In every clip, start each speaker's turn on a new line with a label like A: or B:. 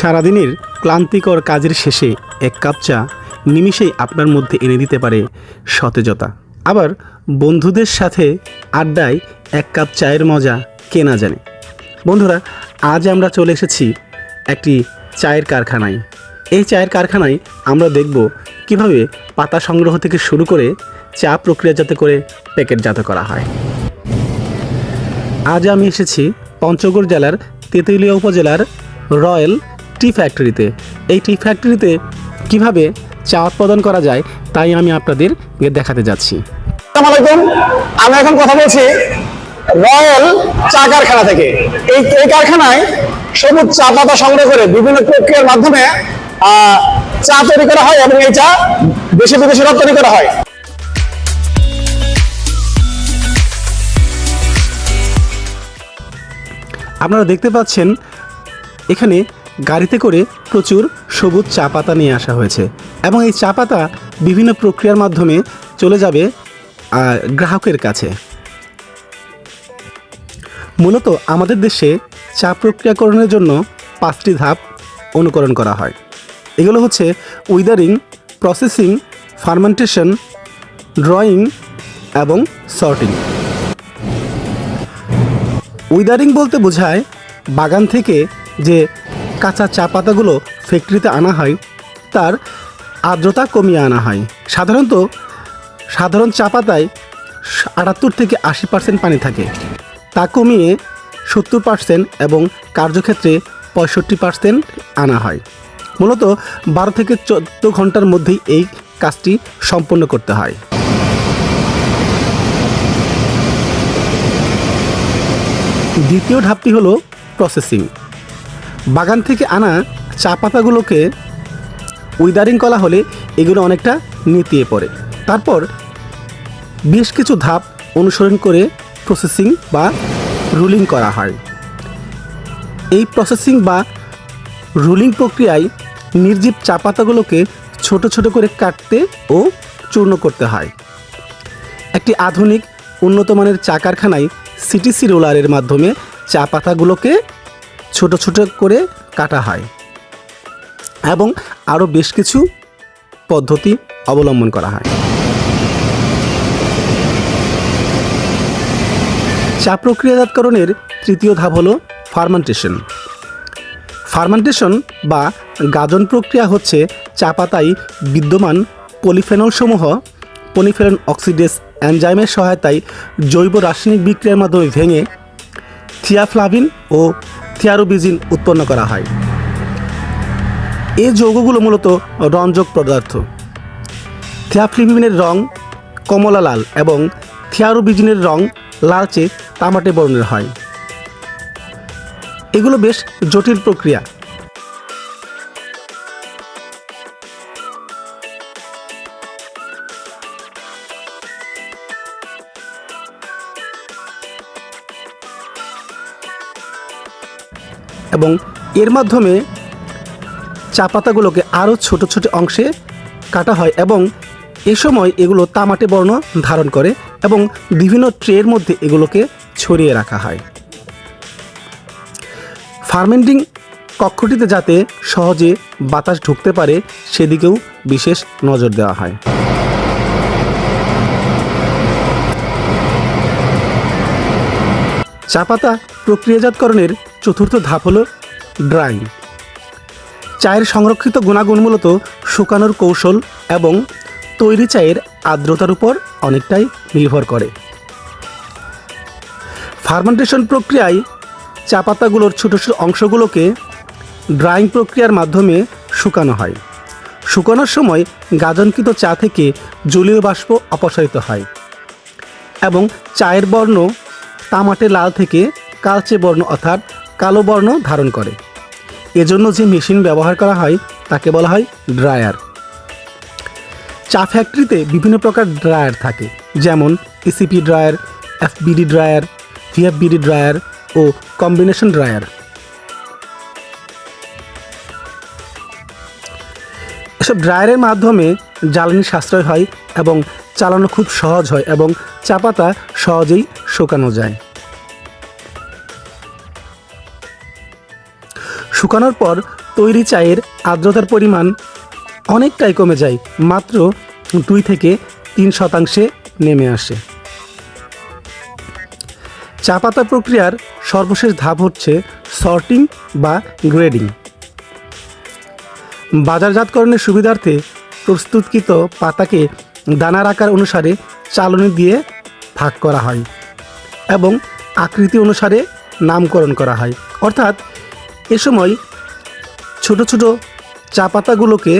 A: সারাদিনের ক্লান্তিকর কাজের শেষে এক কাপ চা নিমিষেই আপনার মধ্যে এনে দিতে পারে সতেজতা। আবার বন্ধুদের সাথে আড্ডায় এক কাপ চায়ের মজা কে না জানে। বন্ধুরা, আজ আমরা চলে এসেছি একটি চায়ের কারখানায়। এই চায়ের কারখানায় আমরা দেখব কীভাবে পাতা সংগ্রহ থেকে শুরু করে চা প্রক্রিয়াজাত করে প্যাকেটজাত করা হয়। আজ আমি এসেছি পঞ্চগড় জেলার তেঁতুলিয়া উপজেলার রয়্যাল টি ফ্যাক্টরিতে এই টি ফ্যাক্টরিতে কীভাবে চা উৎপাদন করা যায় তাই আমি আপনাদের দেখাতে যাচ্ছি।
B: আসসালামু আলাইকুম। আমি এখন কথা বলছি রয়্যাল চা কারখানা থেকে। এই এই কারখানায় সবুজ চা পাতা সংগ্রহ করে বিভিন্ন প্রক্রিয়ার মাধ্যমে চা তৈরি করা হয় এবং এই চা দেশে বিদেশে রপ্তানি করা হয়।
A: আপনারা দেখতে পাচ্ছেন এখানে গাড়িতে করে প্রচুর সবুজ চা পাতা নিয়ে আসা হয়েছে এবং এই চা পাতা বিভিন্ন প্রক্রিয়ার মাধ্যমে চলে যাবে গ্রাহকের কাছে। মূলত আমাদের দেশে চা প্রক্রিয়াকরণের জন্য পাঁচটি ধাপ অনুকরণ করা হয়। এগুলো হচ্ছে উইদারিং, প্রসেসিং, ফার্মেন্টেশন, ড্রয়িং এবং সর্টিং। উইদারিং বলতে বোঝায় বাগান থেকে যে কাঁচা চা পাতাগুলো ফ্যাক্টরিতে আনা হয়। তার আর্দ্রতা কমিয়ে আনা হয়। সাধারণত সাধারণ চা পাতায় আটাত্তর থেকে আশি পার্সেন্ট পানি থাকে। তা কমিয়ে সত্তর পার্সেন্ট এবং কার্যক্ষেত্রে পঁয়ষট্টি পার্সেন্ট আনা হয়। মূলত বারো থেকে চোদ্দ ঘণ্টার মধ্যেই এই কাজটি সম্পন্ন করতে হয়। দ্বিতীয় ধাপটি হলো প্রসেসিং বাগান থেকে আনা চা পাতাগুলোকে উইদারিং করা হলে এগুলো অনেকটা নেতিয়ে পড়ে। তারপর বেশ কিছু ধাপ অনুসরণ করে প্রসেসিং বা রুলিং করা হয়। এই প্রসেসিং বা রুলিং প্রক্রিয়ায় নির্জীব চা পাতাগুলোকে ছোট ছোট করে কাটতে ও চূর্ণ করতে হয়। একটি আধুনিক উন্নত মানের চা কারখানায় সিটিসি রোলারের মাধ্যমে চা পাতাগুলোকে ছোট ছোট করে কাটা হয় এবং আরও বেশ কিছু পদ্ধতি অবলম্বন করা হয়। চা প্রক্রিয়াজাতকরণের তৃতীয় ধাপ হলো ফার্মেন্টেশন। ফার্মেন্টেশন বা গাজন প্রক্রিয়া হচ্ছে চা পাতায় বিদ্যমান পলিফেনল সমূহ পলিফেনল অক্সিডেস এনজাইমের সহায়তায় জৈব রাসায়নিক বিক্রিয়ার মাধ্যমে ভেঙে থিয়াফ্লাভিন ও থিয়ারোবিজিন উৎপন্ন করা হয়। এই যৌগগুলো মূলত রঞ্জক পদার্থ। থিয়াফ্লিভিনের রং কমলা লাল এবং থিয়ারোবিজিনের রং লালচে তামাটে বর্ণের হয়। এগুলো বেশ জটিল প্রক্রিয়া। এবং এর মাধ্যমে চা পাতাগুলোকে আরও ছোট ছোট অংশে কাটা হয় এবং এ সময় এগুলো তামাটে বর্ণ ধারণ করে এবং বিভিন্ন ট্রের মধ্যে এগুলোকে ছড়িয়ে রাখা হয়। ফার্মেন্টিং কক্ষটিতে যাতে সহজে বাতাস ঢুকতে পারে, সেদিকেও বিশেষ নজর দেওয়া হয়। চা পাতা প্রক্রিয়াজাতকরণের চতুর্থ ধাপ হলো ড্রাইং। চায়ের সংরক্ষিত গুণাগুণ মূলত শুকানোর কৌশল এবং তৈরি চায়ের আর্দ্রতার উপর অনেকটাই নির্ভর করে। ফার্মেন্টেশন প্রক্রিয়ায় চা পাতাগুলোর ছোটো ছোটো অংশগুলোকে ড্রাইং প্রক্রিয়ার মাধ্যমে শুকানো হয়। শুকানোর সময় গাজনকৃত চা থেকে জলীয় বাষ্প অপসারিত হয় এবং চায়ের বর্ণ তামাটে লাল থেকে কালচে বর্ণ অর্থাৎ কালো বর্ণ ধারণ করে। এজন্য যে মেশিন ব্যবহার করা হয়, তাকে বলা হয় ড্রায়ার। চা ফ্যাক্টরিতে বিভিন্ন প্রকার ড্রায়ার থাকে, যেমন ACP dryer, FBD dryer, VFBD dryer ও কম্বিনেশন ড্রায়ার। এসব ড্রায়ারের মাধ্যমে জ্বালানি সাশ্রয় হয় এবং চালানো খুব সহজ হয় এবং চা পাতা সহজেই শুকানো যায়। শুকানোর পর তৈরি চায়ের আর্দ্রতার পরিমাণ অনেকটাই কমে যায়, মাত্র দুই থেকে তিন শতাংশে নেমে আসে। চা পাতা প্রক্রিয়ার সর্বশেষ ধাপ হচ্ছে সর্টিং বা গ্রেডিং। বাজারজাতকরণের সুবিধার্থে প্রস্তুতকৃত পাতাকে দানার আকার অনুসারে চালনি দিয়ে ভাগ করা হয় এবং আকৃতি অনুসারে নামকরণ করা হয়। অর্থাৎ এ সময় ছোট ছোট চা পাতাগুলোকে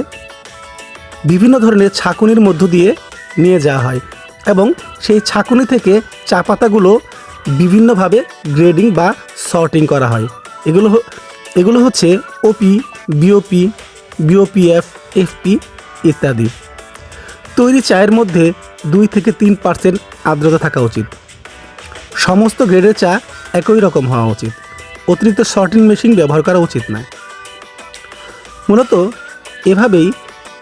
A: বিভিন্ন ধরনের ছাকুনির মধ্য দিয়ে নিয়ে যাওয়া হয় এবং সেই ছাকুনি থেকে চা পাতাগুলো বিভিন্নভাবে গ্রেডিং বা সর্টিং করা হয়। এগুলো এগুলো হচ্ছে ওপি বিওপি বিওপিএফ এফপি ইত্যাদি। তৈরি চায়ের মধ্যে দুই থেকে তিন পার্সেন্ট আর্দ্রতা থাকা উচিত। সমস্ত গ্রেডের চা একই রকম হওয়া উচিত। অতিরিক্ত শর্টিং মেশিন ব্যবহার করা উচিত নয়। মূলত এভাবেই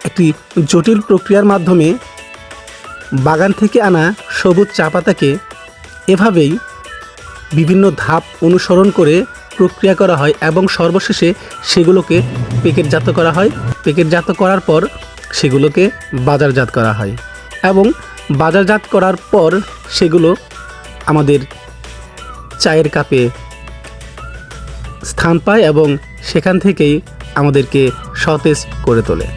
A: একটি জটিল প্রক্রিয়ার মাধ্যমে বাগান থেকে আনা সবুজ চা পাতাকে এভাবেই বিভিন্ন ধাপ অনুসরণ করে প্রক্রিয়া করা হয় এবং সর্বশেষে সেগুলোকে প্যাকেটজাত করা হয়। প্যাকেটজাত করার পর সেগুলোকে বাজারজাত করা হয় এবং বাজারজাত করার পর সেগুলো আমাদের চায়ের কাপে স্থান পায় এবং সেখান থেকেই আমাদেরকে সতেজ করে তোলে।